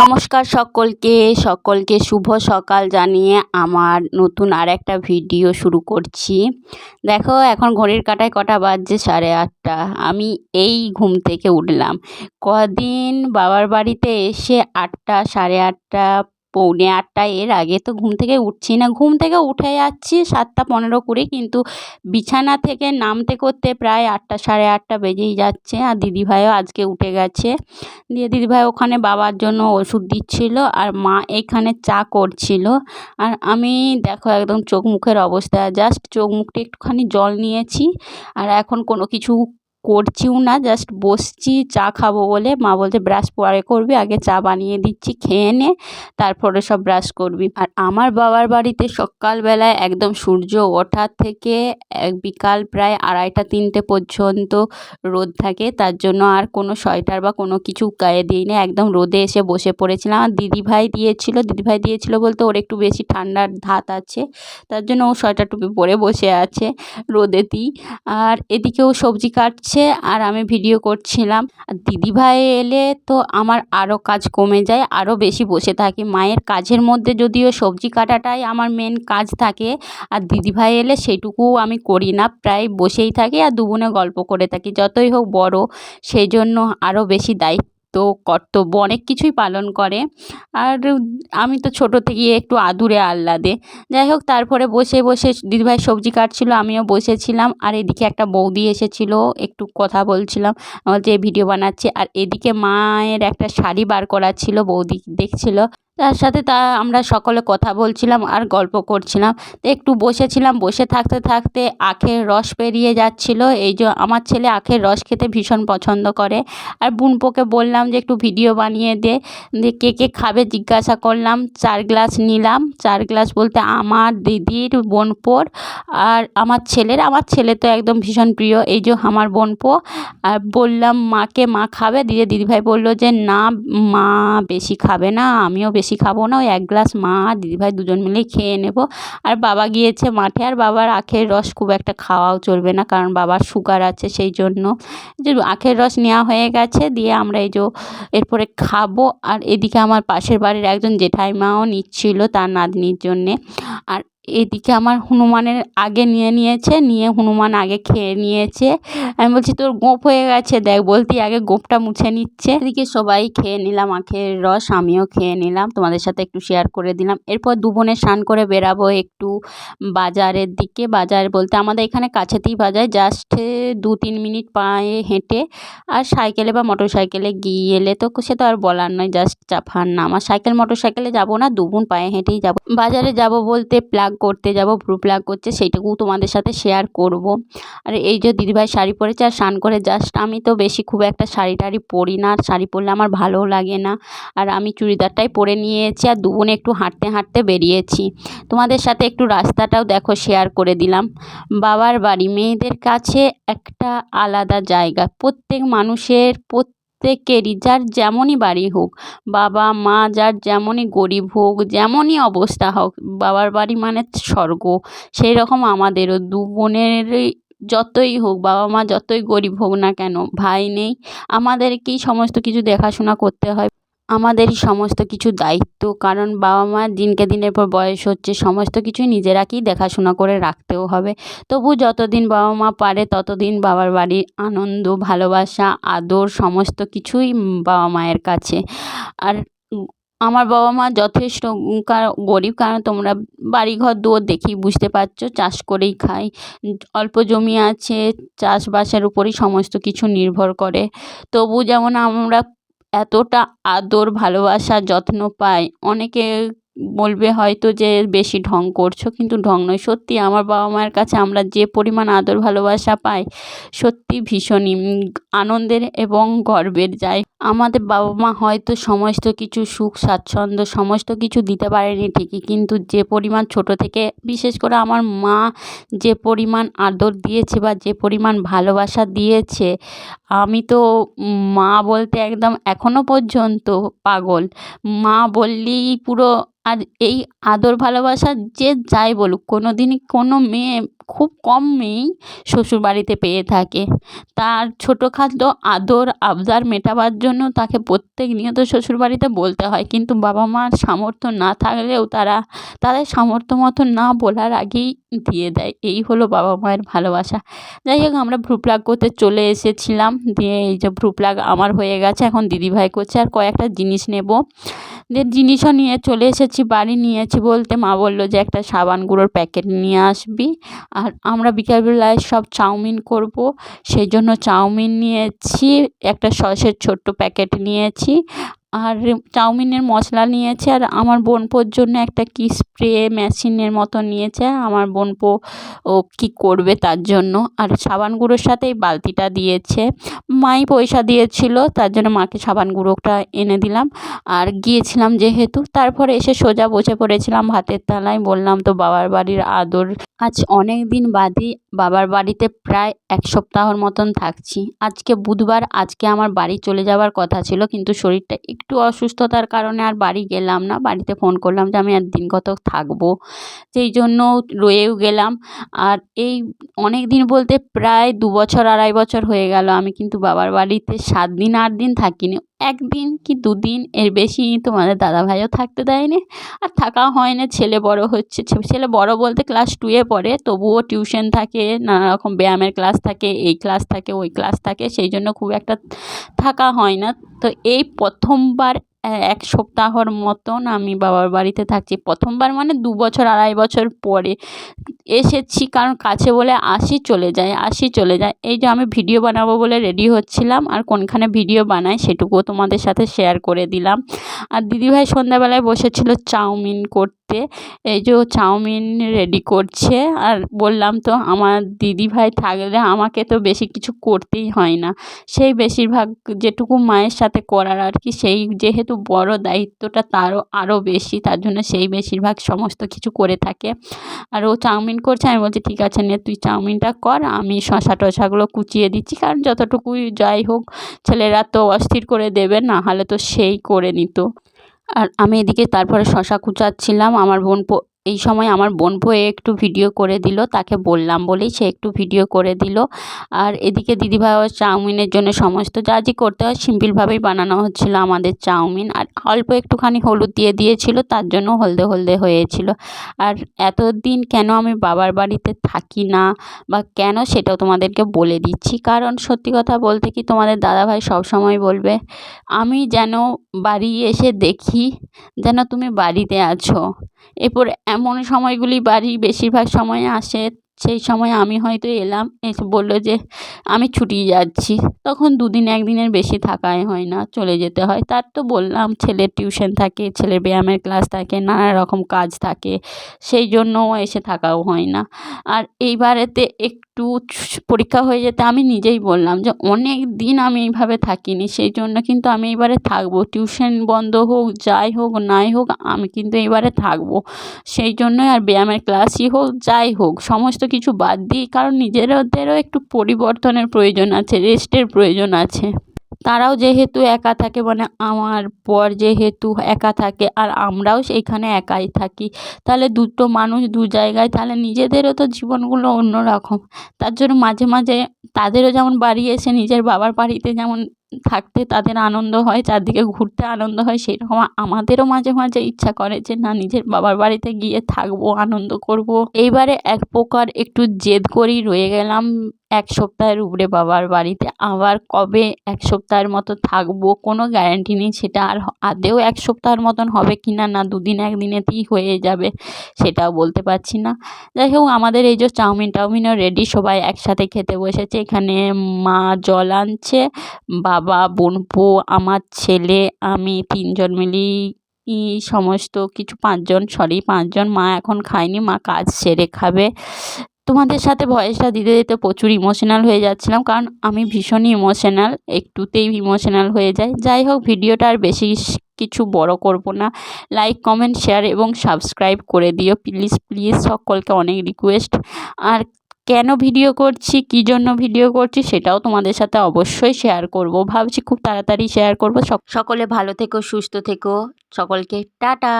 নমস্কার সকলকে সকলকে শুভ সকাল জানিয়ে আমার নতুন আর একটা ভিডিও শুরু করছি। দেখো, এখন ঘড়ির কাটায় কটা বাজছে? সাড়ে আটটা। আমি এই ঘুম থেকে উঠলাম। কদিন বাবার বাড়িতে এসে আটটা, সাড়ে আটটা পৌনে আটটা এর আগে তো ঘুম থেকে উঠছি না। ঘুম থেকে উঠে যাচ্ছি সাতটা পনেরো কুড়ি, কিন্তু বিছানা থেকে নামতে করতে প্রায় আটটা, সাড়ে আটটা বেজেই যাচ্ছে। আর দিদিভাইও আজকে উঠে গেছে। দিয়ে দিদিভাই ওখানে বাবার জন্য ওষুধ দিচ্ছিল আর মা এখানে চা করছিল। আর আমি, দেখো একদম চোখ মুখের অবস্থা, জাস্ট চোখ মুখটা একটুখানি জল নিয়েছি। আর এখন কোনো কিছু করছিও না জাস্ট বসছি, চা খাব বলে। মা বলছে, ব্রাশ পরে করবি, আগে চা বানিয়ে দিচ্ছি, খেয়ে নে, তারপরে সব ব্রাশ করবি। আর আমার বাবার বাড়িতে সকালবেলায় একদম সূর্য ওঠার থেকে এক বিকাল প্রায় আড়াইটা, তিনটে পর্যন্ত রোদ থাকে। তার জন্য আর কোনো সোয়েটার বা কোনো কিছু গায়ে দিই না। একদম রোদে এসে বসে পড়েছিলাম। আর দিদিভাই দিয়েছিল দিদিভাই দিয়েছিল বলতে ওর একটু বেশি ঠান্ডার ধাত আছে। তার জন্য ও সোয়েটার টুপি পরে বসে আছে রোদেতেই। আর এদিকেও সবজি কাটছে আর আমি ভিডিও করছিলাম। আর দিদিভাই এলে তো আমার আরও কাজ কমে যায় আরও বেশি বসে থাকি। মায়ের কাজের মধ্যে যদিও সবজি কাটাটাই আমার মেন কাজ থাকে, আর দিদিভাই এলে সেটুকুও আমি করি না। প্রায় বসেই থাকি আর দুগুনে গল্প করে থাকি, যতই হোক বড় সেই জন্য আরও বেশি দায়িত্ব কর্তব্য অনেক কিছুই পালন করে। আর আমি তো ছোটো থেকে একটু আদুরে আহ্লাদে। যাই হোক, তারপরে বসে বসে দিদিভাই সবজি কাটছিল, আমিও বসেছিলাম। আর এদিকে একটা বৌদি এসেছিল, একটু কথা বলছিলাম যে ভিডিও বানাচ্ছে। আর এদিকে মায়ের একটা শাড়ি বার করা ছিল, বৌদি দেখছিল। তার সাথে তা আমরা সকলে কথা বলছিলাম আর গল্প করছিলাম। তো একটু বসেছিলাম, বসে থাকতে থাকতে আখের রস পেরিয়ে যাচ্ছিল। এই যে আমার ছেলে আখের রস খেতে ভীষণ পছন্দ করে। আর বুনপোকে বললাম যে একটু ভিডিও বানিয়ে দে। কে কে খাবে জিজ্ঞাসা করলাম, চার গ্লাস নিলাম। চার গ্লাস বলতে আমার দিদির বোনপোর আর আমার ছেলের। আমার ছেলে তো একদম ভীষণ প্রিয়, এই যে আমার বোনপো। আর বললাম, মাকে মা খাবে? দিয়ে দিদিভাই বলল যে, না, মা বেশি খাবে না, আমিও বেশি বেশি খাব না, ওই এক গ্লাস মা আর দিদিভাই দুজন মিলেই খেয়ে নেব। আর বাবা গিয়েছে মাঠে, আর বাবার আখের রস খুব একটা খাওয়াও চলবে না, কারণ বাবার সুগার আছে সেই জন্য। যে আখের রস নেওয়া হয়ে গেছে, দিয়ে আমরা এই যে এরপরে খাব। আর এদিকে আমার পাশের বাড়ির একজন জেঠাইমাও নিচ্ছিল তার নাতনির জন্যে। আর এদিকে আমার হনুমানের আগে নিয়ে নিয়েছে, নিয়ে হনুমান আগে খেয়ে নিয়েছে। আমি বলছি, তোর গোঁপ হয়ে গেছে, দেখ। বলতেই আগে গোঁপটা মুছে নিচ্ছে। এদিকে সবাই খেয়ে নিলাম, আখের রস, আমিও খেয়ে নিলাম। তোমাদের সাথে একটু শেয়ার করে দিলাম। এরপর দু বোনে স্নান করে বেরাবো একটু বাজারের দিকে। বাজার বলতে আমাদের এখানে কাছেতেই বাজার জাস্ট দু তিন মিনিট পায়ে হেঁটে। আর সাইকেলে বা মোটর সাইকেলে গিয়ে এলে তো সে তো আর বলার নয় জাস্ট চাফার না আমার সাইকেল মোটর সাইকেলে যাব না, দু বোন পায়ে হেঁটেই যাব। বাজারে যাব বলতে প্লাগ করতে যাব ভ্রু প্লাগ করছে, সেইটুকু তোমাদের সাথে শেয়ার করব। আর এই যে দিদিভাই শাড়ি পরেছে, আর স্নান করে জাস্ট আমি তো বেশি খুব একটা শাড়ি টাড়ি পরি না, আর শাড়ি পরলে আমার ভালোও লাগে না। আর আমি চুড়িদারটাই পরে নিয়েছি, আর দুবোনে একটু হাঁটতে হাঁটতে বেরিয়েছি। তোমাদের সাথে একটু রাস্তাটাও দেখো শেয়ার করে দিলাম। বাবার বাড়ি, মেয়েদের কাছে একটা আলাদা জায়গা। প্রত্যেক মানুষের প্রত্যেকেরই, যার যেমনই বাড়ি হোক, বাবা, মা, যার যেমনই গরিব হোক, যেমনই অবস্থা হোক, বাবার বাড়ি মানে স্বর্গ। সেই রকম আমাদেরও, দু বোনেরই যতই হোক, বাবা মা যতই গরিব হোক না কেন, ভাই নেই। আমাদেরকেই সমস্ত কিছু দেখাশোনা করতে হয়। আমাদেরই সমস্ত কিছু দায়িত্ব, কারণ বাবা মা দিনকে দিনের পর বয়স হচ্ছে, সমস্ত কিছুই নিজেরাকেই দেখাশোনা করে রাখতেও হবে। তবু যতদিন বাবা মা পারে, ততদিন বাবার বাড়ির আনন্দ, ভালোবাসা, আদর সমস্ত কিছুই বাবা মায়ের কাছে। আর আমার বাবা মা যথেষ্ট গরিব, কারণ তোমরা বাড়ি ঘর দুয়ার দেখেই বুঝতে পারছ, চাষ করেই খাই অল্প জমি আছে, চাষবাসের উপরই সমস্ত কিছু নির্ভর করে। তবু যেমন আমরা এতটা আদর ভালোবাসা যত্ন পায়। অনেকে বলবে হয়তো যে বেশি ঢং করছ, কিন্তু ঢং নয়। সত্যি আমার বাবা মায়ের কাছে আমরা যে পরিমাণ আদর ভালোবাসা পাই, সত্যি ভীষণই আনন্দের এবং গর্বের যায় আমাদের বাবা মা হয়তো সমস্ত কিছু সুখ, স্বাচ্ছন্দ্য, সমস্ত কিছু দিতে পারেনি ঠিকই, কিন্তু যে পরিমাণ ছোট থেকে, বিশেষ করে আমার মা যে পরিমাণ আদর দিয়েছে বা যে পরিমাণ ভালোবাসা দিয়েছে, আমি তো মা বলতে একদম এখনও পর্যন্ত পাগল। মা বললেই পুরো আর এই আদর ভালোবাসা যে যাই বলুক কোনো দিনই কোনো মেয়ে, খুব কম মেয়েই শ্বশুরবাড়িতে পেয়ে থাকে। তার ছোটোখাটো আদর আবদার মেটাবার জন্য তাকে প্রত্যেক নিয়ত শ্বশুরবাড়িতে বলতে হয়। কিন্তু বাবা মার সামর্থ্য না থাকলেও তারা তাদের সামর্থ্য মতো না বলার আগেই দিয়ে দেয়। এই হলো বাবা মায়ের ভালোবাসা। যাই হোক, আমরা ভ্রু প্লাগ করতে চলে এসেছিলাম। দিয়ে এই যে ভ্রু প্লাগ আমার হয়ে গেছে, এখন দিদিভাই করছে। আর কয়েকটা জিনিস নেব। দিয়ে জিনিসও নিয়ে চলে এসেছি, বাড়ি নিয়েছি বলতে মা বলল যে একটা সাবান গুঁড়োর প্যাকেট নিয়ে আসবি। আর আমরা বিকালবেলায় সব চাউমিন করব। সেই জন্য চাউমিন নিয়েছি, একটা সসের ছোট্ট প্যাকেট নিয়েছি। আর চাউমিনের মশলা নিয়েছে আর আমার বোনপোর জন্য একটা কি স্প্রে মেশিনের মতো নিয়েছে। আমার বোনপো ও কী করবে তার জন্য। আর সাবান গুঁড়োর সাথে এই বালতিটা দিয়েছে। মাই পয়সা দিয়েছিল, তার জন্য মাকে সাবান গুঁড়োটা এনে দিলাম। আর গিয়েছিলাম যেহেতু, তারপরে এসে সোজা বসে পড়েছিলাম ভাতের থালায়। বললাম, তো বাবার বাড়ির আদর, আজ অনেক দিন বাদই বাবার বাড়িতে প্রায় এক সপ্তাহর মতন থাকছি। আজকে বুধবার, আজকে আমার বাড়ি চলে যাওয়ার কথা ছিল, কিন্তু শরীরটা একটু অসুস্থতার কারণে আর বাড়ি গেলাম না। বাড়িতে ফোন করলাম যে, আমি আর দিন থাকব। সেই জন্য রয়েও গেলাম। আর এই অনেক দিন বলতে প্রায় দু বছর, আড়াই বছর হয়ে গেল। আমি কিন্তু বাবার বাড়িতে সাত দিন, আট দিন থাকিনি। একদিন কি দুদিন এর বেশি তোমাদের দাদাভাইও থাকতে দেয়নি? আর থাকা হয় না ছেলে বড় হচ্ছে। ছেলে বড় বলতে ক্লাস টুয়ে পড়ে, তবুও টিউশন থাকে নানা রকম ব্যায়ামের ক্লাস থাকে, এই ক্লাস থাকে, ওই ক্লাস থাকে, সেই জন্য খুব একটা থাকা হয় না। তো এই প্রথমবার এক সপ্তাহর মতন আমি বাবার বাড়িতে থাকছি। প্রথমবার মানে দু বছর, আড়াই বছর পরে এসেছি, কারণ কাছে বলে আসি, চলে যায়, আসি, চলে যায়। এই যে আমি ভিডিও বানাবো বলে রেডি হচ্ছিলাম, আর কোনখানে ভিডিও বানাই সেটুকুও তোমাদের সাথে শেয়ার করে দিলাম। আর দিদিভাই সন্ধ্যাবেলায় বসেছিল চাউমিন করতে, এই যে চাউমিন রেডি করছে। আর বললাম তো, আমার দিদিভাই থাকলে আমাকে তো বেশি কিছু করতেই হয় না। সেই বেশিরভাগ যেটুকু মায়ের সাথে করার আর কি, সেই যেহেতু বড় দায়িত্বটা তারও আরও বেশি। তার জন্য সেই বেশিরভাগ সমস্ত কিছু করে থাকে। আর ও চাউমিন করছে, আমি বলছি, ঠিক আছে নে, তুই চাউমিনটা কর, আমি শশা টশাগুলো কুচিয়ে দিচ্ছি, কারণ যতটুকুই যাই হোক, ছেলেরা তো অস্থির করে দেবে, না হলে তো সেই করে নিত। আর আমি এদিকে তারপরে শশা কুচাচ্ছিলাম। আমার বোন এই সময় আমার বোনপো একটু ভিডিও করে দিল, তাকে বললাম বলেই সে একটু ভিডিও করে দিল। আর এদিকে দিদিভাইও চাউমিনের জন্য সমস্ত যা যা করতে হয় সিম্পলভাবেই বানানো হচ্ছিল আমাদের চাউমিন। আর অল্প একটুখানি হলুদ দিয়ে দিয়েছিল, তার জন্য হলদে হলদে হয়েছিল। আর এতদিন কেন আমি বাবার বাড়িতে থাকি না বা কেন সেটাও তোমাদেরকে বলে দিচ্ছি। কারণ সত্যি কথা বলতে কি তোমাদের দাদাভাই সবসময় বলবে, আমি যেন বাড়ি এসে দেখি যেন তুমি বাড়িতে আছো। এরপর এমন সময়গুলি বাড়ি বেশিরভাগ সময় আসে। সেই সময় আমি হয়তো এলাম, এসে বলল যে, আমি ছুটি যাচ্ছি। তখন দুদিন একদিনের বেশি থাকাই হয় না, চলে যেতে হয়। তার তো বললাম ছেলের টিউশন থাকে ছেলের ব্যায়ামের ক্লাস থাকে, নানা রকম কাজ থাকে, সেই জন্যও এসে থাকাও হয় না। আর এইবারেতে একটু পরীক্ষা হয়ে যেতে আমি নিজেই বললাম যে, অনেক দিন আমি এইভাবে থাকিনি, সেই জন্য কিন্তু আমি এইবারে থাকব। টিউশন বন্ধ হোক, যাই হোক, নাই হোক, আমি কিন্তু এইবারে থাকব। সেই জন্যই আর ব্যায়ামের ক্লাসই হোক, যাই হোক, সমস্ত কিছু বাদ দিই, কারণ নিজেদেরও একটু পরিবর্তনের প্রয়োজন আছে, রেস্টের প্রয়োজন আছে। তারাও যেহেতু একা থাকে মানে আমার পর যেহেতু একা থাকে আর আমরাও সেইখানে একাই থাকি, তাহলে দুটো মানুষ দু জায়গায়, তাহলে নিজেদেরও তো জীবনগুলো অন্য রকম তার জন্য মাঝে মাঝে তাদেরও যেমন বাড়ি এসে নিজের বাবার বাড়িতে যেমন থাকতে তাদের আনন্দ হয়, চারদিকে ঘুরতে আনন্দ হয় সেই রকম আমাদেরও মাঝে মাঝে ইচ্ছা করে যে, না, নিজের বাবার বাড়িতে গিয়ে থাকব, আনন্দ করব। এইবারে এক প্রকার একটু জেদ করেই রয়ে গেলাম এক সপ্তাহের উপরে বাবার বাড়িতে। আবার কবে এক সপ্তাহের মতো থাকব, কোনো গ্যারান্টি নেই, সেটা আর আদেও এক সপ্তাহের মতন হবে কি না না দুদিন, একদিনেতেই হয়ে যাবে সেটাও বলতে পারছি না। যাই হোক, আমাদের এই যে চাউমিন টাউমিনও রেডি সবাই একসাথে খেতে বসেছে। এখানে মা জল আনছে বাবা বোনপো আমার ছেলে, আমি তিনজন মিলেই সমস্ত কিছু পাঁচজন, সরি, পাঁচজন মা এখন খায়নি, মা কাজ সেরে খাবে। তোমাদের সাথে ভয়েসটা দিতে দিতে প্রচুর ইমোশনাল হয়ে যাচ্ছিলাম, কারণ আমি ভীষণই ইমোশনাল একটুতেই ইমোশনাল হয়ে যায় যাই হোক, ভিডিওটা আর বেশি কিছু বড় করব না। লাইক কমেন্ট শেয়ার এবং সাবস্ক্রাইব করে দিও। প্লিজ প্লিজ সকলকে অনেক রিকোয়েস্ট আর কেন ভিডিও করছি, কী জন্য ভিডিও করছি সেটাও তোমাদের সাথে অবশ্যই শেয়ার করব। ভাবছি খুব তাড়াতাড়ি শেয়ার করব। সকলে ভালো থেকো, সুস্থ থেকো। সকলকে টাটা!